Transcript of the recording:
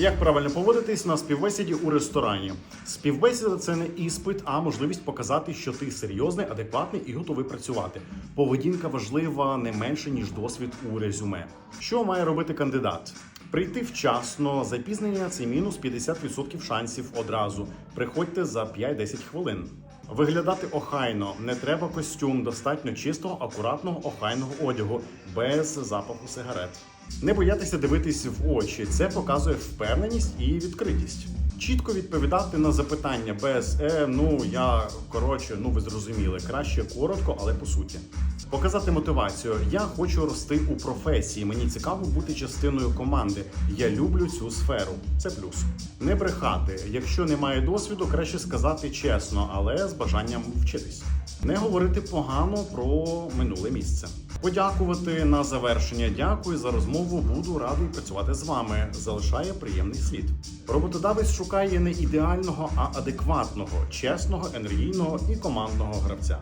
Як правильно поводитись на співбесіді у ресторані? Співбесіда це не іспит, а можливість показати, що ти серйозний, адекватний і готовий працювати. Поведінка важлива не менше ніж досвід у резюме. Що має робити кандидат? Прийти вчасно, запізнення це мінус 50% шансів одразу. Приходьте за 5-10 хвилин. Виглядати охайно, не треба костюм, достатньо чистого, акуратного, охайного одягу, без запаху сигарет. Не боятися дивитись в очі. Це показує впевненість і відкритість. Чітко відповідати на запитання без е, ну я коротше, ну ви зрозуміли, краще коротко, але по суті. Показати мотивацію. Я хочу рости у професії. Мені цікаво бути частиною команди. Я люблю цю сферу. Це плюс. Не брехати. Якщо немає досвіду, краще сказати чесно, але з бажанням вчитись. Не говорити погано про минуле місце. Подякувати на завершення. Дякую за розмову. Буду радий працювати з вами. Залишає приємний слід. Роботодавець шукає не ідеального, а адекватного, чесного, енергійного і командного гравця.